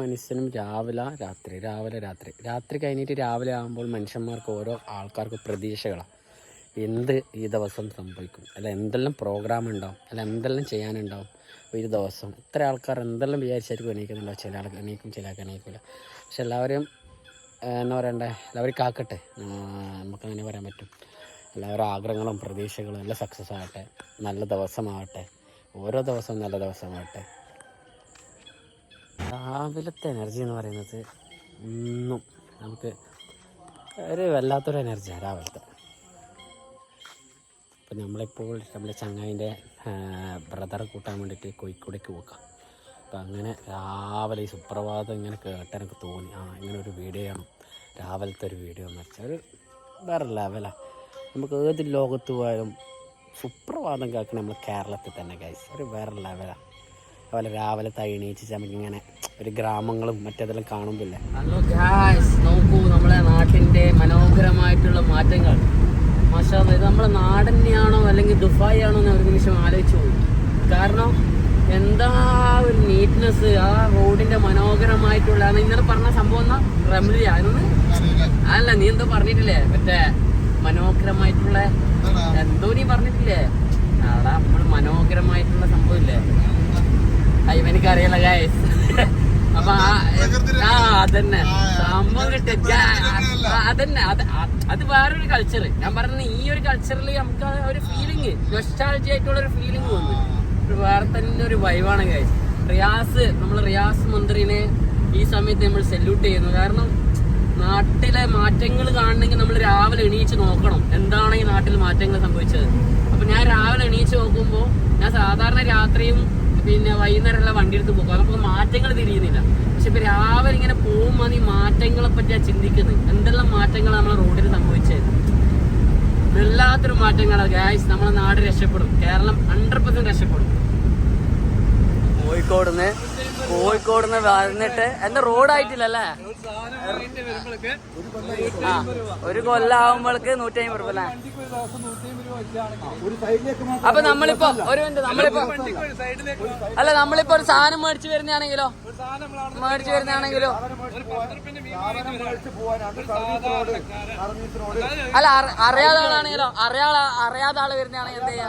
മനുഷ്യനും രാവിലെ രാത്രി രാവിലെ രാത്രി. രാത്രി കഴിഞ്ഞിട്ട് രാവിലെ ആകുമ്പോൾ മനുഷ്യന്മാർക്ക് ഓരോ ആൾക്കാർക്ക് പ്രതീക്ഷകളാണ് എന്ത് ഈ ദിവസം സംഭവിക്കും? അല്ല എന്തെല്ലാം പ്രോഗ്രാം ഉണ്ടാവും? അല്ല എന്തെല്ലാം ചെയ്യാനുണ്ടാവും? ഒരു ദിവസം. ഇത്ര ആൾക്കാർ എന്തെല്ലാം വിചാരിച്ചായിരിക്കും എണീക്കുന്നുണ്ടോ? ചില ആൾക്ക് എണീക്കും ചില ആൾക്ക് എണീക്കില്ല പക്ഷെ എല്ലാവരും എന്താ പറയണ്ടേ? എല്ലാവരും കാക്കട്ടെ. നമുക്കങ്ങനെ പറയാൻ പറ്റും. എല്ലാവരും ആഗ്രഹങ്ങളും പ്രതീക്ഷകളും എല്ലാം സക്സസ് ആവട്ടെ. നല്ല ദിവസമാകട്ടെ ഓരോ ദിവസവും നല്ല ദിവസമാകട്ടെ രാവിലത്തെ എനർജി എന്ന് പറയുന്നത് ഒന്നും നമുക്ക് ഒരു വല്ലാത്തൊരു എനർജിയാണ് രാവിലത്തെ. അപ്പം നമ്മളിപ്പോൾ നമ്മളെ ചങ്ങായിന്റെ ബ്രദറെ കൂട്ടാൻ വേണ്ടിയിട്ട് കോഴിക്കോടേക്ക് പോക്കാം അപ്പം അങ്ങനെ രാവിലെ ഈ സുപ്രഭാതം ഇങ്ങനെ കേട്ട് എനിക്ക് തോന്നി. ആ ഇങ്ങനെ ഒരു വീഡിയോ ആണ് രാവിലത്തെ ഒരു വീഡിയോ എന്ന് വെച്ചാൽ ഒരു വേറെ ലെവലാണ് നമുക്ക് ഏത് ലോകത്ത് പോയാലും സുപ്രഭാതം കേൾക്കണം നമ്മൾ കേരളത്തിൽ തന്നെ ഗൈസ് ഒരു വേറെ ലെവലാണ് അതുപോലെ രാവിലെ തൈണീച്ച് നമുക്കിങ്ങനെ ഒരു ഗ്രാമങ്ങളും മറ്റേതെല്ലാം കാണുമ്പില്ല? ഹലോ ഗായ്സ് നോക്കൂ നമ്മളെ നാട്ടിന്റെ മനോഹരമായിട്ടുള്ള മാറ്റങ്ങൾ. മാഷാ ഇത് നമ്മളെ നാട് തന്നെയാണോ അല്ലെങ്കിൽ ദുബായ് ആണോ എന്ന് ഒരു നിമിഷം ആലോചിച്ചു പോകും കാരണം എന്താ ഒരു നീറ്റ്നെസ് ആ റോഡിന്റെ മനോഹരമായിട്ടുള്ള ഇന്നലെ പറഞ്ഞ സംഭവം എന്നാ അതൊന്ന്? അല്ല നീ എന്തോ പറഞ്ഞിട്ടില്ലേ? മറ്റേ മനോഹരമായിട്ടുള്ള എന്തോ നീ പറഞ്ഞിട്ടില്ലേ? അതാ നമ്മൾ മനോഹരമായിട്ടുള്ള സംഭവം ഇല്ലേ? ആ, ഇവനിക്ക് അറിയില്ല ഗായസ് അപ്പൊ ആ- അതന്നെ. സംഭവം കിട്ടി. അതന്നെ. അത് അത് വേറൊരു കൾച്ചർ ഞാൻ പറഞ്ഞ ഈ ഒരു കൾച്ചറിൽ നമുക്ക് ഒരു ഫീലിംഗ് നൊസ്റ്റാൾജി ആയിട്ടുള്ള ഒരു ഫീലിംഗ് വന്നു. ഒരു വേറെ തന്നെ ഒരു വൈവാണ് ഗൈസ് റിയാസ് നമ്മൾ റിയാസ് മന്ത്രിനെ ഈ സമയത്ത് നമ്മൾ സെല്യൂട്ട് ചെയ്യുന്നു. കാരണം നാട്ടിലെ മാറ്റങ്ങൾ കാണണമെങ്കിൽ നമ്മൾ രാവിലെ എണീച്ച് നോക്കണം. എന്താണ് ഈ നാട്ടിൽ മാറ്റങ്ങൾ സംഭവിച്ചത്? അപ്പൊ ഞാൻ രാവിലെ എണീച്ച് നോക്കുമ്പോൾ ഞാൻ സാധാരണ രാത്രിയും പിന്നെ വൈകുന്നേരമുള്ള വണ്ടി എടുത്ത് പോകും നമുക്ക് മാറ്റങ്ങൾ തിരിയുന്നില്ല പക്ഷെ ഇപ്പൊ രാവിലെ ഇങ്ങനെ പോകുമ്പോൾ ഈ മാറ്റങ്ങളെ പറ്റിയാ ചിന്തിക്കുന്നത്. എന്തെല്ലാം മാറ്റങ്ങൾ നമ്മളെ റോഡിൽ സംഭവിച്ചത്? വല്ലാത്തൊരു മാറ്റങ്ങളാണ് ഗായ്സ് നമ്മളെ നാട് രക്ഷപ്പെടും. കേരളം ഹൺഡ്രഡ് പെർസെന്റ് രക്ഷപ്പെടും. കോഴിക്കോട് നിന്ന് കോഴിക്കോട് നിന്ന് വന്നിട്ട് എന്താ റോഡായിട്ടില്ലല്ലേ അല്ലേ? ഒരു കൊല്ലാവുമ്പോൾക്ക് നൂറ്റി അമ്പത് രൂപ അല്ലേ? അപ്പൊ നമ്മളിപ്പോ ഒരു മിനിറ്റ് നമ്മളിപ്പോ അല്ല നമ്മളിപ്പോ ഒരു സാധനം മേടിച്ചു വരുന്നതാണെങ്കിലോ? മേടിച്ചു വരുന്നതാണെങ്കിലോ? അല്ല അറിയാതെ അറിയാത്ത ആളാണെങ്കിലോ അറിയാതെ അറിയാത്ത ആൾ വരുന്നതാണെങ്കിൽ എന്ത് ചെയ്യാ?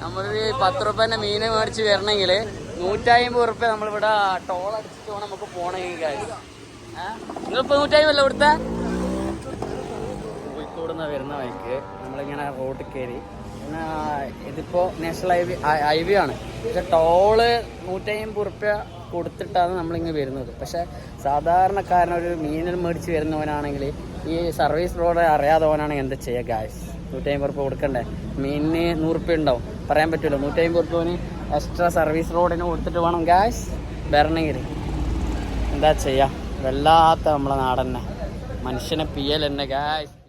നമ്മൾ നമ്മളൊരു പത്ത് റുപ്യന്റെ മീന് മേടിച്ച് വരണമെങ്കിൽ നൂറ്റമ്പത് റുപ്യ നമ്മളിവിടെ ടോൾ അടിച്ചിട്ട് വേണം നമുക്ക് പോണെങ്കിൽ ഗൈസ് നിങ്ങളിപ്പോ നൂറ്റമ്പത് അല്ല ഇവിടുത്തെ കോഴിക്കോട് നിന്ന് വരുന്ന വഴിക്ക് നമ്മളിങ്ങനെ റോഡിൽ കയറി ഇതിപ്പോ നാഷണൽ ഹൈവേ ഹൈവേ ആണ്. പക്ഷെ ടോൾ നൂറ്റമ്പത് ഉറുപ്പ്യ കൊടുത്തിട്ടാണ് നമ്മളിങ്ങ് വരുന്നത്. പക്ഷെ സാധാരണക്കാരനൊരു മീനിൽ മേടിച്ച് വരുന്നവനാണെങ്കിൽ ഈ സർവീസ് റോഡ് അറിയാത്തവനാണെങ്കിൽ എന്താ ചെയ്യുക ഗായ്സ് നൂറ്റമ്പത് ഉറുപ്പ് കൊടുക്കണ്ടേ? മീനിന് നൂറ് റുപ്യ ഉണ്ടാവും. പറയാൻ പറ്റുമല്ലോ നൂറ്റമ്പത് ഉറുപ്പ്യവന് എക്സ്ട്രാ സർവീസ് റോഡിന് കൊടുത്തിട്ട് വേണം ഗായ്സ് വരണമെങ്കിൽ എന്താ ചെയ്യുക വല്ലാത്ത നമ്മളെ നാടന്നെ. മനുഷ്യനെ പിയൽ തന്നെ ഗായ്സ്